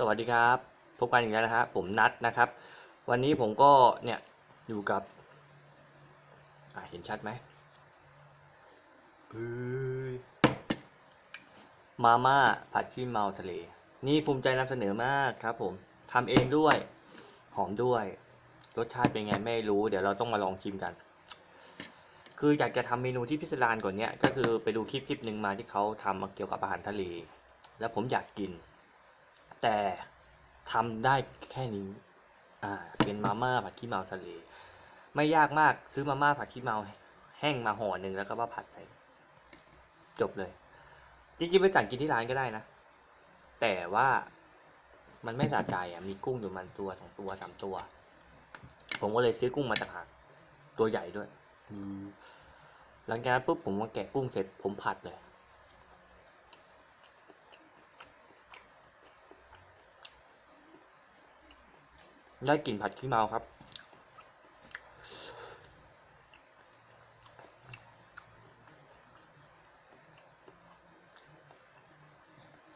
สวัสดีครับพบกันอีกแล้วนะครับผมนัดนะครับ วันนี้ผมก็เนี่ยอยู่กับเห็นชัดไหมเอ้ยมาม่าผัดขี้เมาทะเล นี่ภูมิใจนำเสนอมากครับ ผมทำเองด้วย หอมด้วย รสชาติเป็นไงไม่รู้ เดี๋ยวเราต้องมาลองชิมกัน คืออยากจะทำเมนูที่พิสดารกว่านี้ก็คือไปดูคลิปคลิปหนึ่งมาที่เขาทำมาเกี่ยวกับอาหารทะเล แล้วผมอยากกิน แต่ทำได้แค่นี้ อ่า เป็นมาม่าผัดขี้เมาทะเล ไม่ยากมากซื้อมาม่าผัดขี้เมาแห้งมาห่อหนึ่งแล้วก็มาผัดใส่ จบเลย จริงๆไปสั่งกินที่ร้านก็ได้นะ แต่ว่ามันไม่สะใจอะ มีกุ้งอยู่มันตัวสองตัวสามตัว ผมก็เลยซื้อกุ้งมาต่างหากตัวใหญ่ด้วยอืมหลังจากนั้นปุ๊บผมมาแกะกุ้งเสร็จผมผัดเลย ได้กลิ่นผัดขี้เมาครับ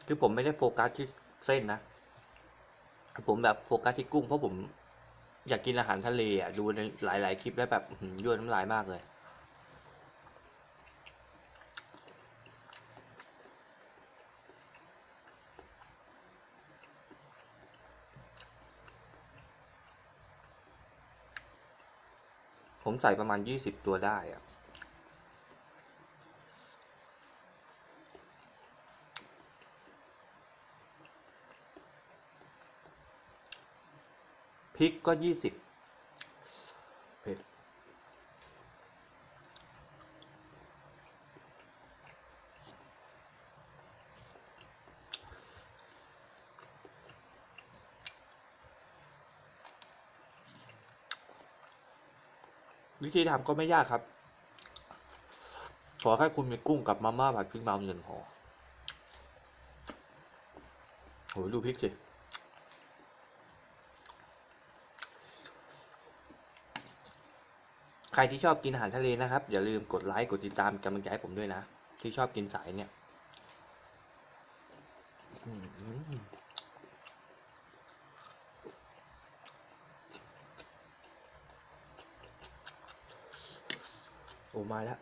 คือผมไม่ได้โฟกัสที่เส้นนะ ผมแบบโฟกัสที่กุ้งเพราะผมอยากกินอาหารทะเลอะ ดูในหลาย ๆ คลิปแล้วแบบยั่วน้ำลายมากเลย ผมใส่ประมาณ 20 ตัวได้อะพริกก็ 20 วิธีทำก็ไม่ยากครับ ขอแค่คุณมีกุ้งกับมาม่าผัดพริกมาหนึ่งห่อโหดูพริกสิใครที่ชอบกินอาหารทะเลนะครับ อย่าลืมกดไลค์กดติดตามกำลังใจให้ผมด้วยนะ ที่ชอบกินสายเนี่ย อืมโอ้มาแล้ว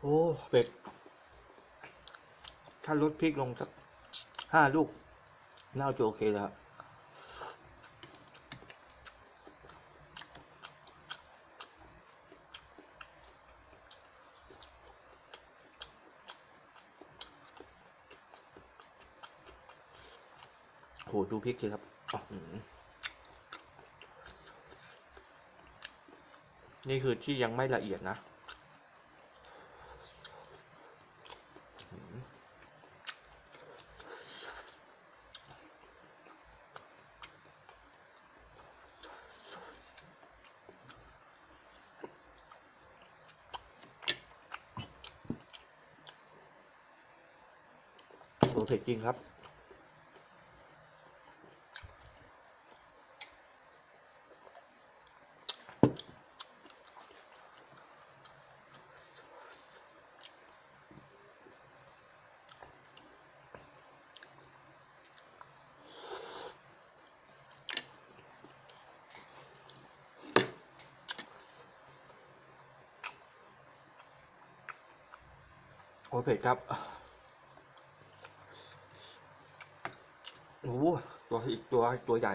โอ้เป็ดถ้าลดพริกลงสักห้าลูก น่าจะโอเคแล้วโหดูพริกสิครับอื้อหือ นี่คือที่ยังไม่ละเอียดนะโหเผ็ดจริงครับ อ้เผ็ดครับโอ้โหตัวอีกตัวตัวใหญ่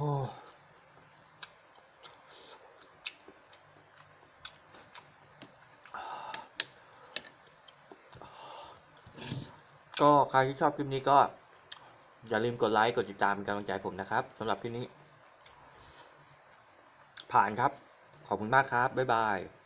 โอ้ก็ใครที่ชอบคลิปนี้ก็ อย่าลืมกดไลค์กดติดตามเป็นกำลังใจผมนะครับสำหรับคลิปนี้ ผ่านครับ ขอบคุณมากครับ บ๊ายบาย